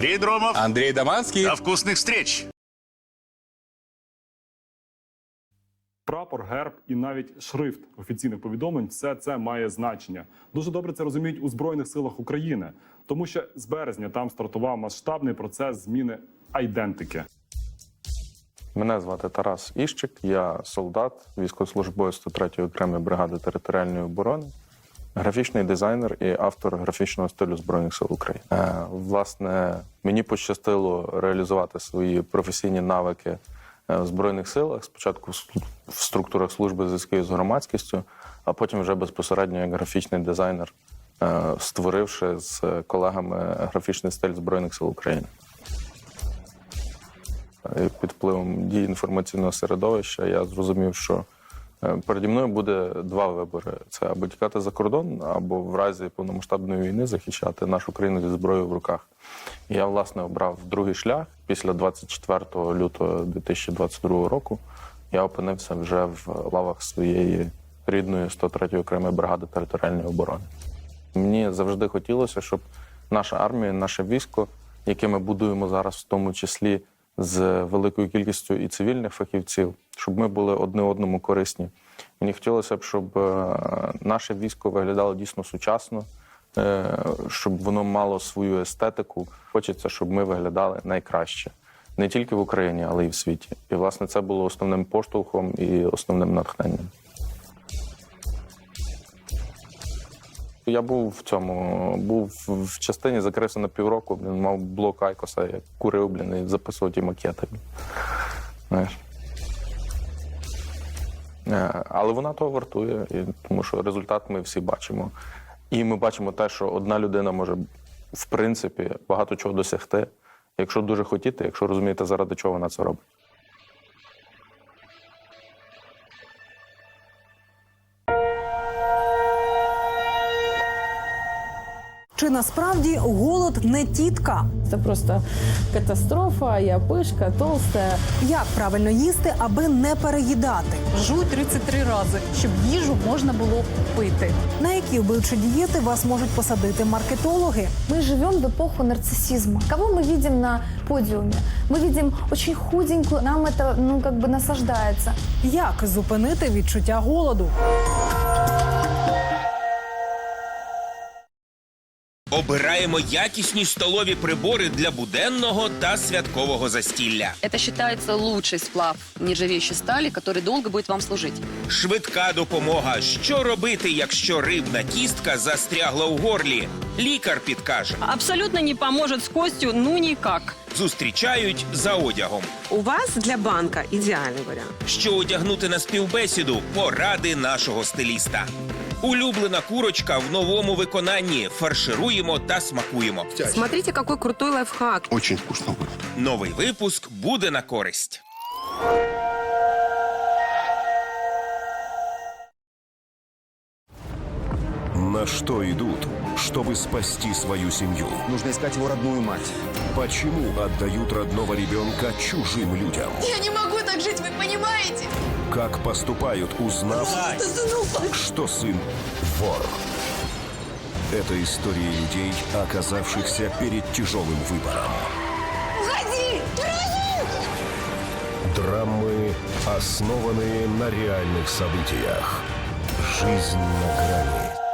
Андрей Дромов. Андрей Даманский. До вкусных встреч! Прапор, герб і навіть шрифт офіційних повідомлень все це має значення. Дуже добре це розуміють у Збройних силах України, тому що з березня там стартував масштабний процес зміни айдентики. Мене звати Тарас Іщик, я солдат, військовослужбовець 103-ї окремої бригади територіальної оборони, графічний дизайнер і автор графічного стилю Збройних сил України. Е, власне, мені пощастило реалізувати свої професійні навики е, в Збройних силах. Спочатку в структурах служби зв'язків з громадськістю, а потім вже безпосередньо як графічний дизайнер, е, створивши з колегами графічний стиль Збройних сил України. Е, під впливом дій інформаційного середовища я зрозумів, що переді мною буде два вибори: це або тікати за кордон, або в разі повномасштабної війни захищати нашу країну зі зброєю в руках. Я власне обрав другий шлях після 24 лютого 2022 року. Я опинився вже в лавах своєї рідної 103-ї окремої бригади територіальної оборони. Мені завжди хотілося, щоб наша армія, наше військо, яке ми будуємо зараз, в тому числі з великою кількістю і цивільних фахівців, щоб ми були одне одному корисні. Мені хотілося б, щоб е, наше військо виглядало дійсно сучасно, е, щоб воно мало свою естетику. Хочеться, щоб ми виглядали найкраще не тільки в Україні, але й в світі. І власне це було основним поштовхом і основним натхненням. Я був в цьому, був в частині, закрився на півроку, блін, мав блок Айкоса, я курив, блін, і записував ті макети. Знаєш. Е, Але вона того вартує, тому що результат ми всі бачимо. І ми бачимо те, що одна людина може, в принципі, багато чого досягти, якщо дуже хотіти, якщо розумієте, заради чого вона це робить. Чи насправді голод не тітка? Это просто катастрофа, я пышка, толстая. Як правильно їсти, аби не переїдати? Жуй 33 рази, щоб їжу можна було пити. На які вбивчі дієти вас можуть посадити маркетологи? Мы живем в эпоху нарциссизма. Кого мы видим на подиуме? Мы видим очень худенькую, нам это, ну, как бы насаждается. Як зупинити відчуття голоду? Обираємо якісні столові прибори для буденного та святкового застілля. Это считается лучший сплав нержавеющей стали, который долго будет вам служить. Швидка допомога. Що робити, якщо рибна кістка застрягла у горлі? Лікар підкаже. Абсолютно не поможет з костю, ну ніяк. Зустрічають за одягом. У вас для банка ідеальний варіант. Що одягнути на співбесіду? Поради нашого стиліста. Улюблена курочка в новому виконанні. Фаршируємо та смакуємо. Смотрите, какой крутой лайфхак. Очень вкусно будет. Новий випуск буде на користь. На что идут, чтобы спасти свою семью? Нужно искать его родную мать. Почему отдают родного ребенка чужим людям? Я не могу так жить, вы понимаете? Как поступают, узнав, что сын вор? Это истории людей, оказавшихся перед тяжелым выбором. Уходи! Драмы, основанные на реальных событиях. Жизнь на грани.